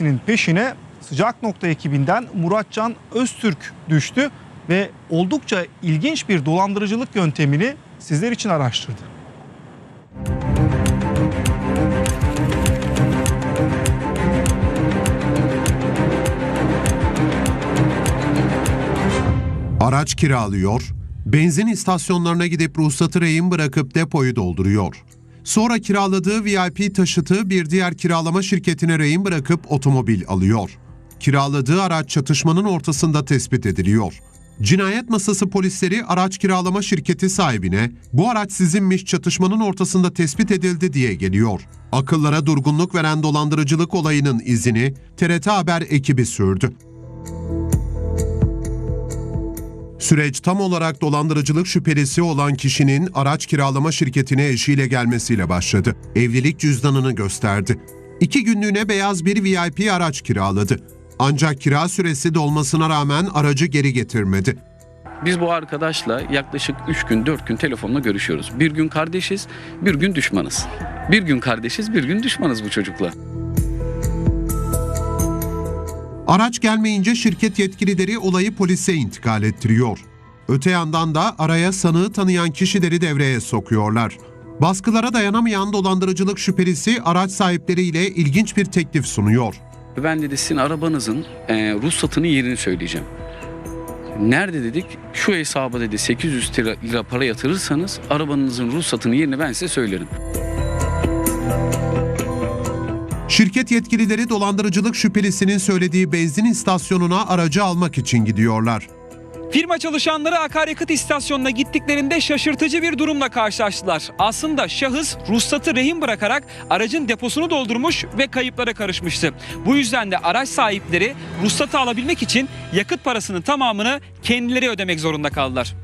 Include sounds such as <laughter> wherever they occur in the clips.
Nin peşine sıcak nokta ekibinden Muratcan Öztürk düştü ve oldukça ilginç bir dolandırıcılık yöntemini sizler için araştırdı. Araç kiralıyor, benzin istasyonlarına gidip ruhsatı rehin bırakıp depoyu dolduruyor. Sonra kiraladığı VIP taşıtı bir diğer kiralama şirketine rehin bırakıp otomobil alıyor. Kiraladığı araç çatışmanın ortasında tespit ediliyor. Cinayet masası polisleri araç kiralama şirketi sahibine bu araç sizinmiş çatışmanın ortasında tespit edildi diye geliyor. Akıllara durgunluk veren dolandırıcılık olayının izini TRT Haber ekibi sürdü. Süreç tam olarak dolandırıcılık şüphelisi olan kişinin araç kiralama şirketine eşiyle gelmesiyle başladı. Evlilik cüzdanını gösterdi. İki günlüğüne beyaz bir VIP araç kiraladı. Ancak kira süresi dolmasına rağmen aracı geri getirmedi. Biz bu arkadaşla yaklaşık 3 gün 4 gün telefonla görüşüyoruz. Bir gün kardeşiz, bir gün düşmanız. Bir gün kardeşiz, bir gün düşmanız bu çocukla. Araç gelmeyince şirket yetkilileri olayı polise intikal ettiriyor. Öte yandan da araya sanığı tanıyan kişileri devreye sokuyorlar. Baskılara dayanamayan dolandırıcılık şüphelisi araç sahipleriyle ilginç bir teklif sunuyor. Ben dedi sizin arabanızın e, ruhsatının yerini söyleyeceğim. Nerede dedik? Şu hesaba dedi 800 lira, para yatırırsanız arabanızın ruhsatının yerini ben size söylerim. Şirket yetkilileri dolandırıcılık şüphelisinin söylediği benzin istasyonuna aracı almak için gidiyorlar. Firma çalışanları akaryakıt istasyonuna gittiklerinde şaşırtıcı bir durumla karşılaştılar. Aslında şahıs ruhsatı rehin bırakarak aracın deposunu doldurmuş ve kayıplara karışmıştı. Bu yüzden de araç sahipleri ruhsatı alabilmek için yakıt parasının tamamını kendileri ödemek zorunda kaldılar.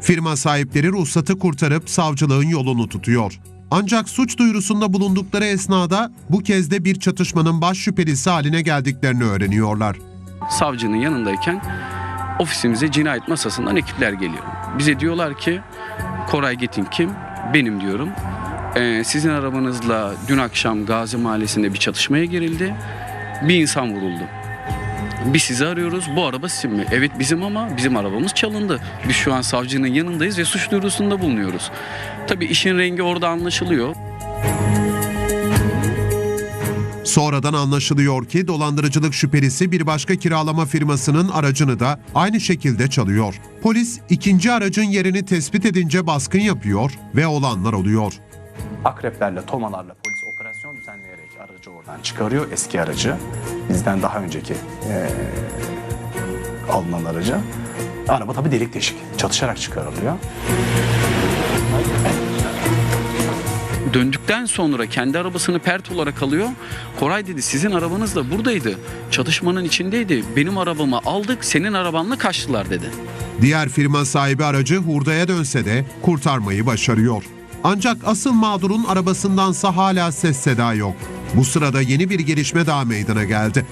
Firma sahipleri ruhsatı kurtarıp savcılığın yolunu tutuyor. Ancak suç duyurusunda bulundukları esnada bu kez de bir çatışmanın baş şüphelisi haline geldiklerini öğreniyorlar. Savcının yanındayken ofisimize cinayet masasından ekipler geliyor. Bize diyorlar ki Koray Getin kim? Benim diyorum. "Ee, sizin arabanızla dün akşam Gazi Mahallesi'nde bir çatışmaya girildi. Bir insan vuruldu. Biz sizi arıyoruz. Bu araba sizin mi? Evet bizim ama bizim arabamız çalındı. Biz şu an savcının yanındayız ve suç duyurusunda bulunuyoruz. Tabii işin rengi orada anlaşılıyor. Sonradan anlaşılıyor ki dolandırıcılık şüphelisi bir başka kiralama firmasının aracını da aynı şekilde çalıyor. Polis ikinci aracın yerini tespit edince baskın yapıyor ve olanlar oluyor. akreplerle, tomalarla çıkarıyor. Eski aracı. Bizden daha önceki eee, alınan aracı. Araba tabii delik deşik. Çatışarak çıkarılıyor. Döndükten sonra kendi arabasını pert olarak alıyor. Koray dedi sizin arabanız da buradaydı. Çatışmanın içindeydi. Benim arabamı aldık senin arabanla kaçtılar dedi. Diğer firma sahibi aracı hurdaya dönse de kurtarmayı başarıyor. Ancak asıl mağdurun arabasındansa hala ses seda yok. Bu sırada yeni bir gelişme daha meydana geldi.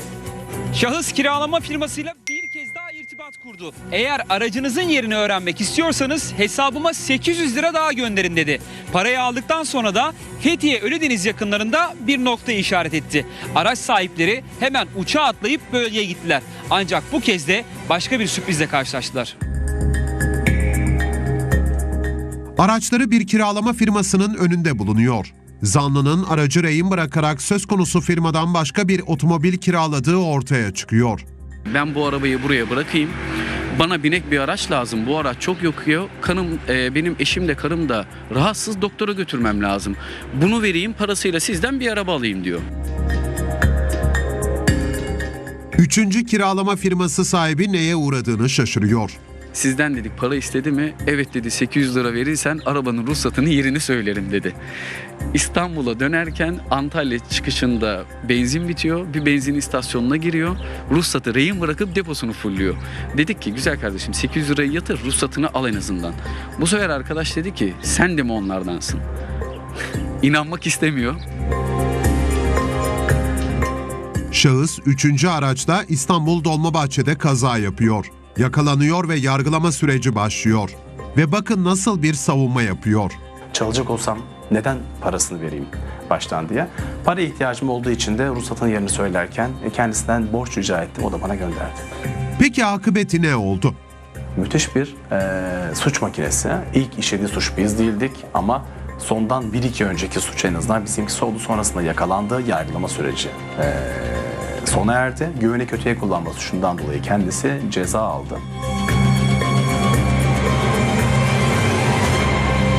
Şahıs kiralama firmasıyla bir kez daha irtibat kurdu. Eğer aracınızın yerini öğrenmek istiyorsanız hesabıma 800 lira daha gönderin dedi. Parayı aldıktan sonra da Fethiye Ölüdeniz yakınlarında bir nokta işaret etti. Araç sahipleri hemen uçağa atlayıp bölgeye gittiler. Ancak bu kez de başka bir sürprizle karşılaştılar. Araçları bir kiralama firmasının önünde bulunuyor. Zanlının aracı rehin bırakarak söz konusu firmadan başka bir otomobil kiraladığı ortaya çıkıyor. Ben bu arabayı buraya bırakayım. Bana binek bir araç lazım. Bu araç çok yokuyor. Kanım, e, benim eşim de karım da rahatsız doktora götürmem lazım. Bunu vereyim parasıyla sizden bir araba alayım diyor. Üçüncü kiralama firması sahibi neye uğradığını şaşırıyor. Sizden dedik para istedi mi? Evet dedi 800 lira verirsen arabanın ruhsatını yerini söylerim dedi. İstanbul'a dönerken Antalya çıkışında benzin bitiyor. Bir benzin istasyonuna giriyor. Ruhsatı rehin bırakıp deposunu fulluyor. Dedik ki güzel kardeşim 800 lirayı yatır ruhsatını al en azından. Bu sefer arkadaş dedi ki sen de mi onlardansın? <laughs> İnanmak istemiyor. Şahıs üçüncü araçla İstanbul Dolmabahçe'de kaza yapıyor. Yakalanıyor ve yargılama süreci başlıyor. Ve bakın nasıl bir savunma yapıyor. Çalacak olsam neden parasını vereyim baştan diye. Para ihtiyacım olduğu için de ruhsatın yerini söylerken e, kendisinden borç rica ettim. O da bana gönderdi. Peki akıbeti ne oldu? Müthiş bir e, suç makinesi. İlk işlediği suç biz değildik ama sondan 1-2 önceki suç en azından bizimkisi oldu. Sonrasında yakalandı. Yargılama süreci e, sona erdi. Güveni kötüye kullanma suçundan dolayı kendisi ceza aldı.